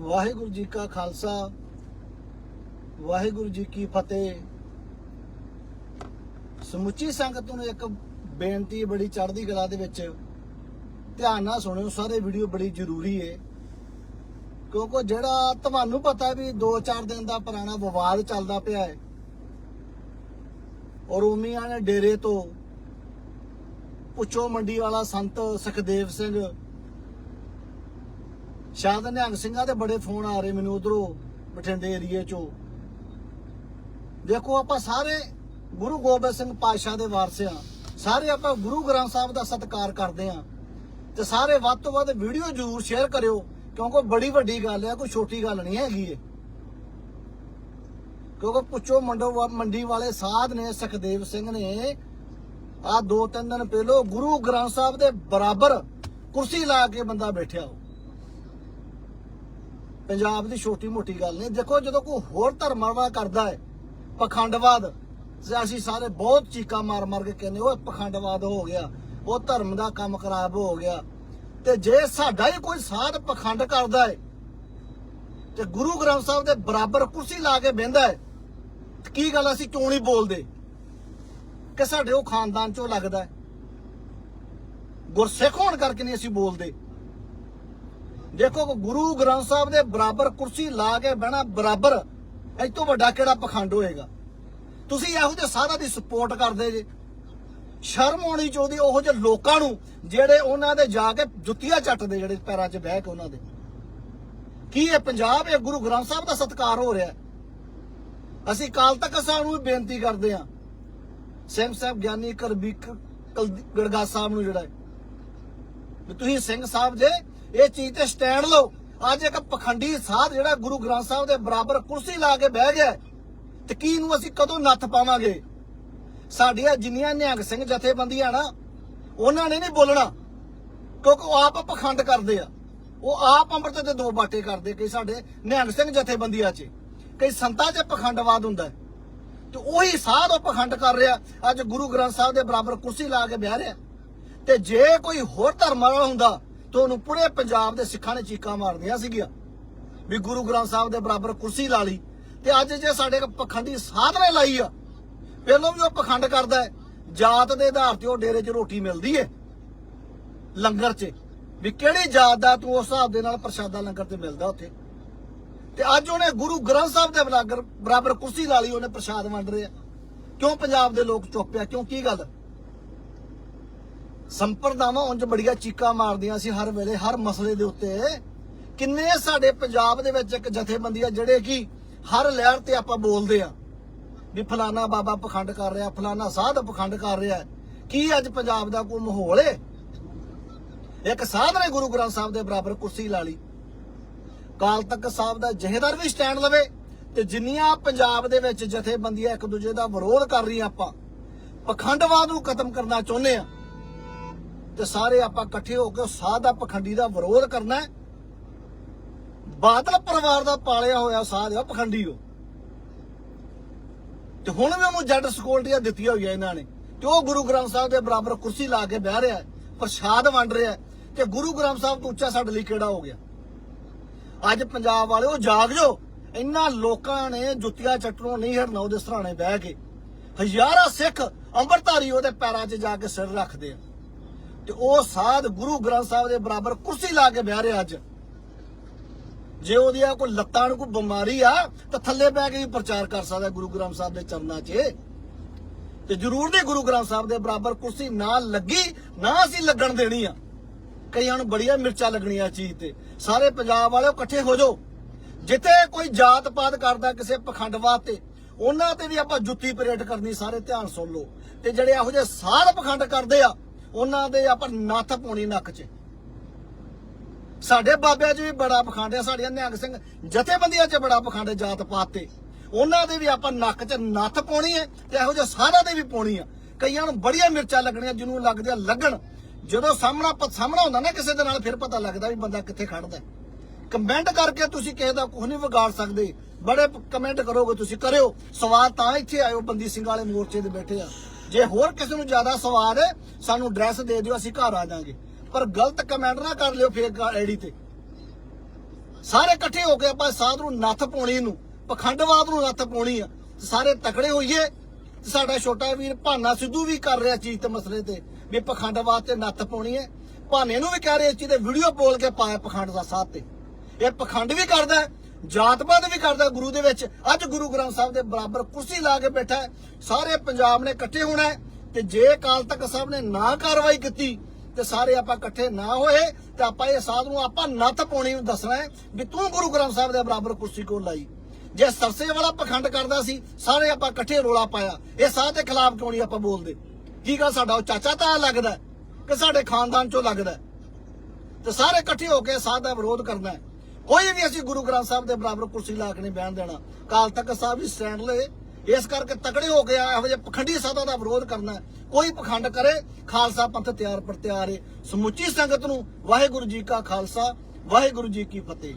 ਵਾਹਿਗੁਰੂ ਜੀ ਕਾ ਖਾਲਸਾ, ਵਾਹਿਗੁਰੂ ਜੀ ਕੀ ਫਤਿਹ। ਸਮੁੱਚੀ ਸੰਗਤ ਨੂੰ ਇੱਕ ਬੇਨਤੀ ਬੜੀ ਚੜ੍ਹਦੀ ਕਲਾ ਦੇ ਵਿੱਚ ਧਿਆਨ ਨਾਲ ਸੁਣਿਓ, ਸਾਰੇ ਵੀਡੀਓ ਬੜੀ ਜ਼ਰੂਰੀ ਏ। ਕਿਉਂਕਿ ਜਿਹੜਾ ਤੁਹਾਨੂੰ ਪਤਾ ਵੀ 2-4 ਦਿਨ ਦਾ ਪੁਰਾਣਾ ਵਿਵਾਦ ਚੱਲਦਾ ਪਿਆ ਹੈ ਔਰ ਉਮੀਆਂ ਨੇ ਡੇਰੇ ਤੋਂ ਪੁੱਛੋ ਮੰਡੀ ਵਾਲਾ ਸੰਤ ਸੁਖਦੇਵ ਸਿੰਘ ਸ਼ਾਇਦ ਨਿਹੰਗ ਸਿੰਘਾਂ ਦੇ ਬੜੇ ਫੋਨ ਆ ਰਹੇ ਮੈਨੂੰ ਉਧਰੋਂ ਬਠਿੰਡੇ ਏਰੀਏ ਚੋਂ। ਦੇਖੋ ਆਪਾਂ ਸਾਰੇ ਗੁਰੂ ਗੋਬਿੰਦ ਸਿੰਘ ਪਾਤਸ਼ਾਹ ਦੇ ਵਾਰਸ ਆ। ਸਾਰੇ ਆਪਾਂ ਗੁਰੂ ਗ੍ਰੰਥ ਸਾਹਿਬ ਦਾ ਸਤਿਕਾਰ ਕਰਦੇ ਆ। ਤੇ ਸਾਰੇ ਵੱਧ ਤੋਂ ਵੱਧ ਵੀਡੀਓ ਜ਼ਰੂਰ ਸ਼ੇਅਰ ਕਰਿਓ, ਕਿਉਂਕਿ ਬੜੀ ਵੱਡੀ ਗੱਲ ਹੈ ਕੋਈ ਛੋਟੀ ਗੱਲ ਨਹੀਂ ਹੈਗੀ ਏ ਕਿਉਂਕਿ ਪੁੱਛੋ ਮੰਡੋ ਮੰਡੀ ਵਾਲੇ ਸਾਧ ਨੇ, ਸੁਖਦੇਵ ਸਿੰਘ ਨੇ ਆ ਦੋ ਤਿੰਨ ਦਿਨ ਪਹਿਲੋ ਗੁਰੂ ਗ੍ਰੰਥ ਸਾਹਿਬ ਦੇ ਬਰਾਬਰ ਕੁਰਸੀ ਲਾ ਕੇ ਬੰਦਾ ਬੈਠਿਆ ਹੋ ਪੰਜਾਬ ਦੀ ਛੋਟੀ ਮੋਟੀ ਗੱਲ ਨਹੀਂ। ਦੇਖੋ, ਜਦੋਂ ਕੋਈ ਹੋਰ ਧਰਮਾਂ ਵਾਲਾ ਕਰਦਾ ਹੈ, ਪਖੰਡਵਾਦ ਅਸੀਂ ਸਾਰੇ ਬਹੁਤ ਚੀਕਾ ਮਾਰ ਮਾਰ ਕੇ ਕਹਿੰਦੇ ਉਹ ਪਖੰਡਵਾਦ ਹੋ ਗਿਆ, ਉਹ ਧਰਮ ਦਾ ਕੰਮ ਖਰਾਬ ਹੋ ਗਿਆ। ਤੇ ਜੇ ਸਾਡਾ ਹੀ ਕੋਈ ਸਾਧ ਪਖੰਡ ਕਰਦਾ ਹੈ, ਤੇ ਗੁਰੂ ਗ੍ਰੰਥ ਸਾਹਿਬ ਦੇ ਬਰਾਬਰ ਕੁਰਸੀ ਲਾ ਕੇ ਬਹਿੰਦਾ ਹੈ ਕੀ ਗੱਲ ਅਸੀਂ ਕਿਉਂ ਨਹੀਂ ਬੋਲਦੇ? ਕਿ ਸਾਡੇ ਉਹ ਖਾਨਦਾਨ ਚੋਂ ਲੱਗਦਾ ਗੁਰਸਿੱਖ ਹੋਣ ਕਰਕੇ ਨਹੀਂ ਅਸੀਂ ਬੋਲਦੇ। ਦੇਖੋ ਗੁਰੂ ਗ੍ਰੰਥ ਸਾਹਿਬ ਦੇ ਬਰਾਬਰ ਕੁਰਸੀ ਲਾ ਕੇ ਬਹਿਣਾ ਬਰਾਬਰ ਇਹ ਤੋਂ ਵੱਡਾ ਕਿਹੜਾ ਪਖੰਡ ਹੋਏਗਾ? ਤੁਸੀਂ ਇਹੋ ਜਿਹੇ ਸਾਰਾ ਦੀ ਸਪੋਰਟ ਕਰਦੇ ਜੇ। ਸ਼ਰਮ ਆਉਣੀ ਚਾਹੀਦੀ ਉਹੋ ਜਿਹੇ ਲੋਕਾਂ ਨੂੰ ਜਿਹੜੇ ਉਹਨਾਂ ਦੇ ਜਾ ਕੇ ਜੁੱਤੀਆਂ ਚੱਟਦੇ, ਜਿਹੜੇ ਪੈਰਾਂ 'ਚ ਬਹਿ ਕੇ ਉਹਨਾਂ ਦੇ। ਕੀ ਇਹ ਪੰਜਾਬ, ਇਹ ਗੁਰੂ ਗ੍ਰੰਥ ਸਾਹਿਬ ਦਾ ਸਤਿਕਾਰ ਹੋ ਰਿਹਾ ਅਸੀਂ ਕਾਲ ਤੱਕ ਸਾਨੂੰ ਵੀ ਬੇਨਤੀ ਕਰਦੇ ਹਾਂ। ਸਿੰਘ ਸਾਹਿਬ ਗਿਆਨੀ ਕਰਬੀਕ ਗੜਗਾ ਸਾਹਿਬ ਨੂੰ ਜਿਹੜਾ ਵੀ ਤੁਸੀਂ ਸਿੰਘ ਸਾਹਿਬ ਦੇ ਇਹ ਚੀਜ਼ ਤੇ ਸਟੈਂਡ ਲਓ। ਅੱਜ ਇੱਕ ਪਖੰਡੀ ਸਾਧ ਜਿਹੜਾ ਗੁਰੂ ਗ੍ਰੰਥ ਸਾਹਿਬ ਦੇ ਬਰਾਬਰ ਕੁਰਸੀ ਲਾ ਕੇ ਬਹਿ ਗਿਆ ਤੇ ਕੀ ਨੂੰ ਅਸੀਂ ਕਦੋਂ ਨੱਥ ਪਾਵਾਂਗੇ? ਸਾਡੀਆਂ ਜਿੰਨੀਆਂ ਨਿਹੰਗ ਸਿੰਘ ਜਥੇਬੰਦੀਆਂ ਨਾ, ਉਹਨਾਂ ਨੇ ਨਹੀਂ ਬੋਲਣਾ, ਕਿਉਂਕਿ ਉਹ ਆਪ ਪਖੰਡ ਕਰਦੇ ਆ। ਉਹ ਆਪ ਅੰਮ੍ਰਿਤ ਦੇ ਦੋ ਬਾਟੇ ਕਰਦੇ ਕਈ ਸਾਡੇ ਨਿਹੰਗ ਸਿੰਘ ਜਥੇਬੰਦੀਆਂ 'ਚ। ਕਈ ਸੰਤਾਂ 'ਚ ਪਖੰਡਵਾਦ ਹੁੰਦਾ ਤੇ ਉਹੀ ਸਾਧ ਉਹ ਪਖੰਡ ਕਰ ਰਿਹਾ। ਅੱਜ ਗੁਰੂ ਗ੍ਰੰਥ ਸਾਹਿਬ ਦੇ ਬਰਾਬਰ ਕੁਰਸੀ ਲਾ ਕੇ ਬਹਿ ਰਿਹਾ ਤੇ ਜੇ ਕੋਈ ਹੋਰ ਧਰਮ ਵਾਲਾ ਹੁੰਦਾ ਤੁਹਾਨੂੰ ਪੂਰੇ ਪੰਜਾਬ ਦੇ ਸਿੱਖਾਂ ਨੇ ਚੀਕਾਂ ਮਾਰਦੀਆਂ ਸੀਗੀਆਂ। ਵੀ ਗੁਰੂ ਗ੍ਰੰਥ ਸਾਹਿਬ ਦੇ ਬਰਾਬਰ ਕੁਰਸੀ ਲਾ ਲਈ ਤੇ ਅੱਜ ਜੇ ਸਾਡੇ ਪਖੰਡੀ ਸਾਧ ਨੇ ਲਾਈ ਆ ਪਹਿਲਾਂ ਵੀ ਉਹ ਪਖੰਡ ਕਰਦਾ ਹੈ। ਜਾਤ ਦੇ ਆਧਾਰ ਤੇ ਉਹ ਡੇਰੇ 'ਚ ਰੋਟੀ ਮਿਲਦੀ ਹੈ ਲੰਗਰ 'ਚ। ਵੀ ਕਿਹੜੀ ਜਾਤ ਦਾ ਤੂੰ ਉਸ ਹਿਸਾਬ ਦੇ ਨਾਲ ਪ੍ਰਸ਼ਾਦਾ ਲੰਗਰ ਤੇ ਮਿਲਦਾ ਉੱਥੇ? ਤੇ ਅੱਜ ਉਹਨੇ ਗੁਰੂ ਗ੍ਰੰਥ ਸਾਹਿਬ ਦੇ ਬਰਾਬਰ ਬਰਾਬਰ ਕੁਰਸੀ ਲਾ ਲਈ, ਉਹਨੇ ਪ੍ਰਸ਼ਾਦ ਵੰਡ ਰਿਹਾ ਕਿਉਂ ਪੰਜਾਬ ਦੇ ਲੋਕ ਚੁੱਪ ਆ? ਕਿਉਂ? ਕੀ ਗੱਲ? ਸੰਪਰਦਾਵਾਂ ਉਂਝ ਬੜੀਆਂ ਚੀਕਾਂ ਮਾਰਦੀਆਂ ਸੀ ਹਰ ਵੇਲੇ, ਹਰ ਮਸਲੇ ਦੇ ਉੱਤੇ। ਕਿੰਨੇ ਸਾਡੇ ਪੰਜਾਬ ਦੇ ਵਿੱਚ ਇੱਕ ਜਥੇਬੰਦੀ ਆ ਜਿਹੜੇ ਕਿ ਹਰ ਲਹਿਰ ਤੇ ਆਪਾਂ ਬੋਲਦੇ ਆ ਵੀ ਫਲਾਣਾ ਬਾਬਾ ਪਖੰਡ ਕਰ ਰਿਹਾ ਫਲਾਣਾ ਸਾਧ ਪਖੰਡ ਕਰ ਰਿਹਾ। ਕੀ ਅੱਜ ਪੰਜਾਬ ਦਾ ਕੋਈ ਮਾਹੌਲ ਹੈ ਇੱਕ ਸਾਧ ਨੇ ਗੁਰੂ ਗ੍ਰੰਥ ਸਾਹਿਬ ਦੇ ਬਰਾਬਰ ਕੁਰਸੀ ਲਾ ਲਈ। ਕਾਲ ਤਖ਼ਤ ਸਾਹਿਬ ਦਾ ਜਹੇਦਾਰ ਵੀ ਸਟੈਂਡ ਲਵੇ ਤੇ ਜਿੰਨੀਆਂ ਪੰਜਾਬ ਦੇ ਵਿੱਚ ਜਥੇਬੰਦੀਆਂ ਇੱਕ ਦੂਜੇ ਦਾ ਵਿਰੋਧ ਕਰ ਰਹੀਆਂ ਆਪਾਂ, ਪਖੰਡਵਾਦ ਨੂੰ ਖਤਮ ਕਰਨਾ ਚਾਹੁੰਦੇ ਆ। ਤੇ ਸਾਰੇ ਆਪਾਂ ਇਕੱਠੇ ਹੋ ਕੇ ਸਾਧ ਦਾ ਪਖੰਡੀ ਦਾ ਵਿਰੋਧ ਕਰਨਾ ਬਾਦਲ ਪਰਿਵਾਰ ਦਾ ਪਾਲਿਆ ਹੋਇਆ ਸਾਧ ਆ ਪਖੰਡੀ ਉਹ। ਤੇ ਹੁਣ ਵੀ ਉਹਨੂੰ ਜੱਟ ਸਕਿਉਰਟੀਆਂ ਦਿੱਤੀਆਂ ਹੋਈਆਂ ਇਹਨਾਂ ਨੇ। ਤੇ ਉਹ ਗੁਰੂ ਗ੍ਰੰਥ ਸਾਹਿਬ ਦੇ ਬਰਾਬਰ ਕੁਰਸੀ ਲਾ ਕੇ ਬਹਿ ਰਿਹਾ ਪ੍ਰਸ਼ਾਦ ਵੰਡ ਰਿਹਾ ਹੈ, ਤੇ ਗੁਰੂ ਗ੍ਰੰਥ ਸਾਹਿਬ ਤੋਂ ਉੱਚਾ ਸਾਡੇ ਲਈ ਕਿਹੜਾ ਹੋ ਗਿਆ? ਅੱਜ ਪੰਜਾਬ ਵਾਲੇ ਉਹ ਜਾਗ ਜੋ ਇਹਨਾਂ ਲੋਕਾਂ ਨੇ ਜੁੱਤੀਆਂ ਚੱਟਣੋਂ ਨਹੀਂ ਹਟਣਾ ਉਹਦੇ ਸਰਾਣੇ ਬਹਿ ਕੇ। ਹਜ਼ਾਰਾਂ ਸਿੱਖ ਅੰਮ੍ਰਿਤਧਾਰੀ ਉਹਦੇ ਪੈਰਾਂ 'ਚ ਜਾ ਕੇ ਸਿਰ ਰੱਖਦੇ ਆ। ਤੇ ਉਹ ਸਾਧ ਗੁਰੂ ਗ੍ਰੰਥ ਸਾਹਿਬ ਦੇ ਬਰਾਬਰ ਕੁਰਸੀ ਲਾ ਕੇ ਬਹਿ ਰਿਹਾ ਅੱਜ। ਜੇ ਉਹਦੀਆਂ ਕੋਈ ਲੱਤਾਂ ਨੂੰ ਕੋਈ ਬਿਮਾਰੀ ਆ, ਤਾਂ ਥੱਲੇ ਬਹਿ ਕੇ ਵੀ ਪ੍ਰਚਾਰ ਕਰ ਸਕਦਾ ਗੁਰੂ ਗ੍ਰੰਥ ਸਾਹਿਬ ਦੇ ਚਰਨਾਂ 'ਚ। ਤੇ ਜ਼ਰੂਰ ਨਹੀਂ ਗੁਰੂ ਗ੍ਰੰਥ ਸਾਹਿਬ ਦੇ ਬਰਾਬਰ ਕੁਰਸੀ ਨਾ ਲੱਗੀ, ਨਾ ਅਸੀਂ ਲੱਗਣ ਦੇਣੀ ਆ। ਕਈਆਂ ਨੂੰ ਬੜੀਆਂ ਮਿਰਚਾਂ ਲੱਗਣੀਆਂ ਚੀਜ਼ ਤੇ। ਸਾਰੇ ਪੰਜਾਬ ਵਾਲੇ ਇਕੱਠੇ ਹੋ ਜਾਓ। ਜਿੱਥੇ ਕੋਈ ਜਾਤ ਪਾਤ ਕਰਦਾ ਕਿਸੇ ਪਖੰਡਵਾਦ ਤੇ ਉਹਨਾਂ ਤੇ ਵੀ ਆਪਾਂ ਜੁੱਤੀ ਪਰੇਡ ਕਰਨੀ, ਸਾਰੇ ਧਿਆਨ ਸੁਣ ਲਓ। ਤੇ ਜਿਹੜੇ ਇਹੋ ਜਿਹੇ ਸਾਧ ਪਖੰਡ ਕਰਦੇ ਆ ਉਹਨਾਂ ਦੇ ਆਪਾਂ ਨੱਥ ਪਾਉਣੀ ਨੱਕ 'ਚ। ਸਾਡੇ ਬਾਬਿਆਂ 'ਚ ਵੀ ਬੜਾ ਪਖੰਡ ਸਾਡੀਆਂ ਨਿਹੰਗ ਸਿੰਘ ਜਥੇਬੰਦੀਆਂ 'ਚ ਬੜਾ ਪਖੰਡ ਜਾਤ ਪਾਤ ਤੇ। ਉਹਨਾਂ ਦੇ ਵੀ ਆਪਾਂ ਨੱਕ 'ਚ ਨੱਥ ਪਾਉਣੀ ਹੈ ਤੇ ਇਹੋ ਜਿਹੇ ਸਾਧਾਂ ਦੇ ਵੀ ਪਾਉਣੀ ਆ। ਕਈਆਂ ਨੂੰ ਬੜੀਆਂ ਮਿਰਚਾਂ ਲੱਗਣੀਆਂ, ਜਿਹਨੂੰ ਲੱਗਦੀਆਂ ਲੱਗਣ। ਜਦੋਂ ਸਾਹਮਣਾ ਸਾਹਮਣਾ ਹੁੰਦਾ ਨਾ ਕਿਸੇ ਦੇ ਨਾਲ, ਫਿਰ ਪਤਾ ਲੱਗਦਾ ਵੀ ਬੰਦਾ ਕਿੱਥੇ ਖੜਦਾ ਕਮੈਂਟ ਕਰਕੇ ਤੁਸੀਂ ਕਿਸੇ ਦਾ ਕੁਝ ਨਹੀਂ ਵਿਗਾੜ ਸਕਦੇ। ਬੜੇ ਕਮੈਂਟ ਕਰੋਗੇ ਤੁਸੀਂ, ਕਰਿਓ। ਸਵਾਲ ਤਾਂ ਇੱਥੇ ਆਇਓ, ਬੰਦੀ ਸਿੰਘ ਵਾਲੇ ਮੋਰਚੇ ਦੇ ਬੈਠੇ ਆ। ਜੇ ਹੋਰ ਕਿਸੇ ਨੂੰ ਜ਼ਿਆਦਾ ਸਵਾਲ ਹੈ, ਸਾਨੂੰ ਐਡਰੈਸ ਦੇ ਦਿਓ, ਅਸੀਂ ਘਰ ਆ ਜਾਾਂਗੇ। ਪਰ ਗਲਤ ਕਮੈਂਟ ਨਾ ਕਰ ਲਿਓ ਫੇਕ ਆਈਡੀ ਤੇ। ਸਾਰੇ ਇਕੱਠੇ ਹੋ ਕੇ ਆਪਾਂ ਸਾਧ ਨੂੰ ਨੱਥ ਪਾਉਣੀ ਨੂੰ, ਪਖੰਡਵਾਦ ਨੂੰ ਨੱਥ ਪਾਉਣੀ ਆ। ਸਾਰੇ ਤਕੜੇ ਹੋਈਏ, ਤੇ ਸਾਡਾ ਛੋਟਾ ਵੀਰ ਭਾਨਾ ਸਿੱਧੂ ਵੀ ਕਰ ਰਿਹਾ ਚੀਜ਼ ਤੇ ਮਸਲੇ ਤੇ, ਵੀ ਪਖੰਡਵਾਦ ਤੇ ਨੱਥ ਪਾਉਣੀ ਹੈ। ਭਾਨੇ ਨੂੰ ਵੀ ਕਹਿ ਰਹੇ ਚੀਜ਼ ਤੇ ਵੀਡੀਓ ਬੋਲ ਕੇ ਪਾਇਆ ਪਖੰਡ ਦਾ ਸਾਥ ਤੇ। ਇਹ ਪਖੰਡ ਵੀ ਕਰਦਾ ਜਾਤਪਾਤ ਵੀ ਕਰਦਾ ਗੁਰੂ ਦੇ ਵਿੱਚ। ਅੱਜ ਗੁਰੂ ਗ੍ਰੰਥ ਸਾਹਿਬ ਦੇ ਬਰਾਬਰ ਕੁਰਸੀ ਲਾ ਕੇ ਬੈਠਾ ਸਾਰੇ ਪੰਜਾਬ ਨੇ ਇਕੱਠੇ ਹੋਣਾ ਤੇ ਜੇ ਅਕਾਲ ਤਖਤ ਸਾਹਿਬ ਨੇ ਨਾ ਕਾਰਵਾਈ ਕੀਤੀ ਤੇ ਸਾਰੇ ਆਪਾਂ ਇਕੱਠੇ ਨਾ ਹੋਏ ਤੇ ਆਪਾਂ ਇਹ ਸਾਧ ਨੂੰ ਆਪਾਂ ਨੱਥ ਪਾਉਣੀ ਨੂੰ ਦੱਸਣਾ ਹੈ ਵੀ ਤੂੰ ਗੁਰੂ ਗ੍ਰੰਥ ਸਾਹਿਬ ਦੇ ਬਰਾਬਰ ਕੁਰਸੀ ਕੋਲ ਲਾਈ? ਜੇ ਸਰਸੇ ਵਾਲਾ ਪਖੰਡ ਕਰਦਾ ਸੀ, ਸਾਰੇ ਆਪਾਂ ਇਕੱਠੇ ਰੋਲਾ ਪਾਇਆ। ਇਹ ਸਾਧ ਦੇ ਖਿਲਾਫ ਕਿਉਂ ਨਹੀਂ ਆਪਾਂ ਬੋਲਦੇ? ਕੀ ਗੱਲ ਸਾਡਾ ਉਹ ਚਾਚਾ ਤਾਂ ਲੱਗਦਾ ਕਿ ਸਾਡੇ ਖਾਨਦਾਨ ਚੋਂ ਲੱਗਦਾ ਤੇ ਸਾਰੇ ਇਕੱਠੇ ਹੋ ਕੇ ਸਾਧ ਦਾ ਵਿਰੋਧ ਕਰਨਾ ਹੈ। ਕੋਈ ਵੀ ਅਸੀਂ ਗੁਰੂ ਗ੍ਰੰਥ ਸਾਹਿਬ ਦੇ ਬਰਾਬਰ ਕੁਰਸੀ ਲਾ ਕੇ ਨਹੀਂ ਬਹਿਣ ਦੇਣਾ। ਕਾਲ ਤੱਕ ਸਾਹਿਬ ਵੀ ਸਟੈਂਡ ਲਏ ਇਸ ਕਰਕੇ ਤਕੜੇ ਹੋ ਕੇ ਆ ਇਹੋ ਜਿਹੇ ਪਖੰਡੀ ਸਾਧਾਂ ਦਾ ਵਿਰੋਧ ਕਰਨਾ ਕੋਈ ਪਖੰਡ ਕਰੇ, ਖਾਲਸਾ ਪੰਥ ਤਿਆਰ ਪਰ ਤਿਆਰ ਹੈ ਸਮੁੱਚੀ ਸੰਗਤ ਨੂੰ ਵਾਹਿਗੁਰੂ ਜੀ ਕਾ ਖਾਲਸਾ, ਵਾਹਿਗੁਰੂ ਜੀ ਕੀ ਫਤਿਹ।